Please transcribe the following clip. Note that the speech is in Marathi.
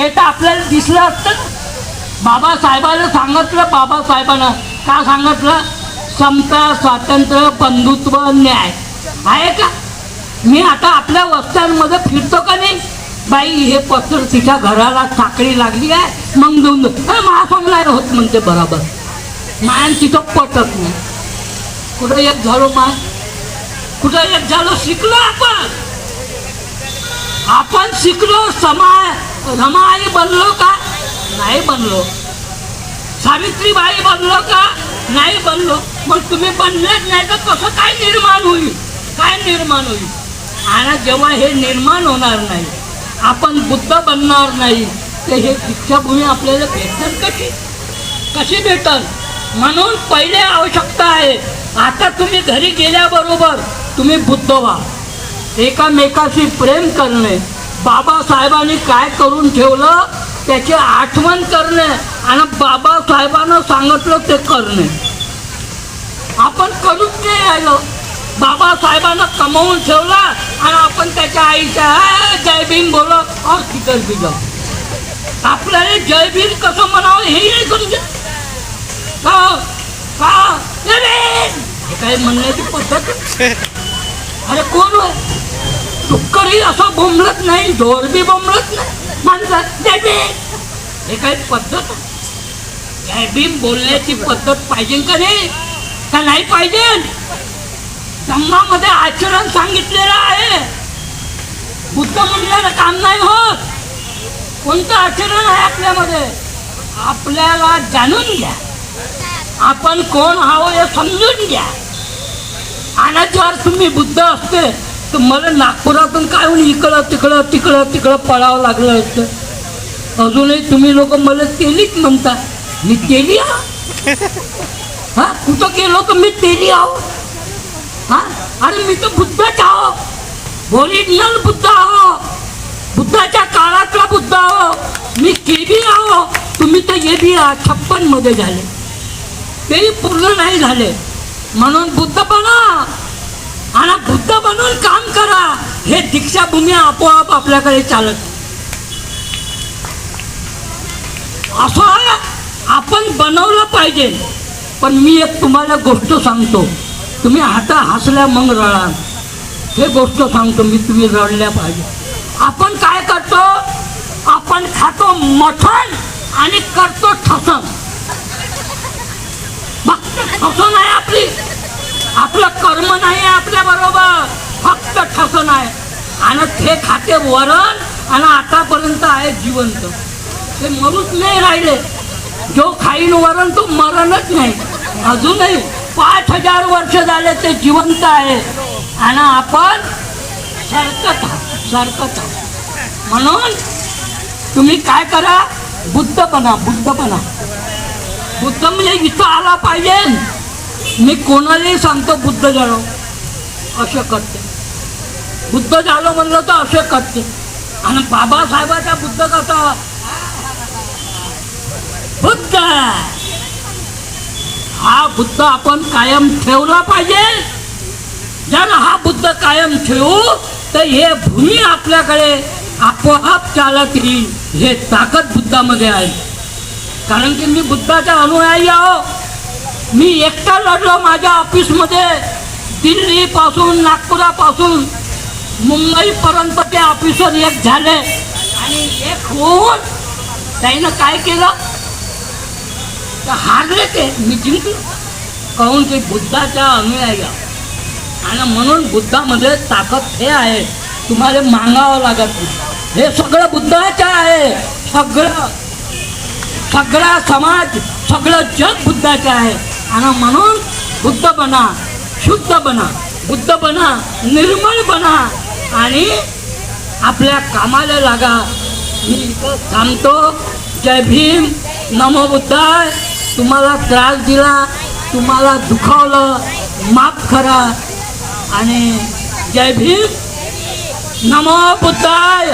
ते तर आपल्याला दिसलं असतं. ना. बाबासाहेबांना सांगितलं बाबासाहेबांना का सांगितलं? समता स्वातंत्र्य बंधुत्व न्याय. आहे का? मी आता आपल्या वस्त्यांमध्ये फिरतो का नाही? बाई हे पत्र तिच्या घराला साखळी लागली आहे. मग देऊन दे. होत म्हणते बरोबर. मायान तिथं पटत नाही. कुठं एक झालो माय? कुठं एक झालो? शिकलो आपण. आपण शिकलो समाज रमाई बनलो का? नाही बनलो. सावित्रीबाई बनलो का? नाही बनलो. मग तुम्ही बनलेच नाही तर कसं काय निर्माण होईल? काय निर्माण होईल? आणि जेव्हा हे निर्माण होणार नाही आपण बुद्ध बनणार नाही तर हे दीक्षाभूमी आपल्याला भेटणार कशी? कशी भेटल? म्हणून पहिले आवश्यकता आहे आता तुम्ही घरी गेल्याबरोबर तुम्ही बुद्ध व्हा. एकामेकाशी प्रेम करणे बाबासाहेबांनी काय करून ठेवलं? त्याची आठवण करणे आणि बाबासाहेबांना सांगितलं ते करणे. आपण करूच नाही राहिलो. बाबासाहेबांना कमवून ठेवला आणि आपण त्याच्या आईच्या जय भीम बोलो. और फिकर भी आपल्याला जय भीम कसं म्हणावं हे नाही समजत का? का? हे काय म्हणण्याची पद्धत अरे कोण हो? हो तुक्करही असं बोंबलत नाही ढोर बी बोंबलत नाही. म्हणतात हे काय पद्धत आहे? बोलण्याची पद्धत पाहिजे का नाही? का नाही पाहिजे? धम्मामध्ये आचरण सांगितलेलं आहे. बुद्ध म्हणलेलं काम नाही होत. कोणतं आचरण आहे आपल्यामध्ये? आपल्याला जाणून घ्या. आपण कोण आहो हे समजून घ्या. आणि जर तुम्ही बुद्ध असते. तर मला नागपुरातून काय होऊन इकडं तिकडं तिकडं तिकडं पळावं लागलं असतं अजूनही तुम्ही लोक मला तेलीच म्हणता. मी तेली आहो. हा? कुठं गेलो तर मी तेली आहो? हा? अरे मी तर बुद्धच आहो. ओरिजिनल बुद्ध आहो. बुद्धाच्या काळातला बुद्ध आहो. मी केबी आहो. तुम्ही तर ये बी छप्पनमध्ये झाले. तेही पूर्ण नाही झाले. म्हणून बुद्ध बना आणि बुद्ध बनून काम करा हे दीक्षाभूमी आपोआप आपल्याकडे चालत. असं आपण बनवलं पाहिजे. पण मी एक तुम्हाला गोष्ट सांगतो. तुम्ही हाता हसल्या मग रडाल. हे गोष्ट सांगतो मी तुम्ही रडल्या पाहिजे. आपण काय करतो? आपण खातो मठण आणि करतो ठसन. फक्त ठसन आहे आपली. आपलं कर्म नाही आपल्या बरोबर. फक्त ठसन आहे. आणि ते खाते वरण आणि आतापर्यंत आहे जिवंत. ते मरूच नाही राहिले. जो खाईन वरण तो मरणच नाही. अजूनही पाच हजार वर्ष झाले ते जिवंत आहे. आणि आपण सरकत सरकत म्हणून तुम्ही काय करा? बुद्ध बना बुद्ध बना बुद्ध म्हणजे इथं आला पाहिजे. मी कोणालाही सांगतो बुद्ध झालो असं करते. बुद्ध झालो म्हणलं तर असं करते. आणि बाबासाहेबाच्या बुद्ध कसा? बुद्ध! हा बुद्ध आपण कायम ठेवला पाहिजे. जर हा बुद्ध कायम ठेवू तर हे भूमी आपल्याकडे आपोआप चालत येईल. हे ताकद बुद्धामध्ये आहे. कारण की मी बुद्धाचा अनुयायी आहो. मी एकटा लढलो माझ्या ऑफिसमध्ये दिल्लीपासून नागपुरापासून. मुंबईपर्यंत ते ऑफिसर एक झाले. आणि एक होऊन त्यानं काय केलं? तर हारले ते मी जिंकलो. कहून की बुद्धाच्या अनुयायी. आणि म्हणून बुद्धामध्ये ताकद हे आहे. तुम्हाला मागावं लागत हे सगळं बुद्धाचं आहे. सगळं सगळा समाज सगळं जग बुद्धाचं आहे. आणि म्हणून बुद्ध बना शुद्ध बना. बुद्ध बना निर्मळ बना. आणि आपल्या कामाला लागा. मी इथं थांबतो. जय भीम. नमो बुद्धाय. तुम्हाला त्रास दिला तुम्हाला दुखावलं माफ करा. आणि जय भीम. नमो बुद्धाय.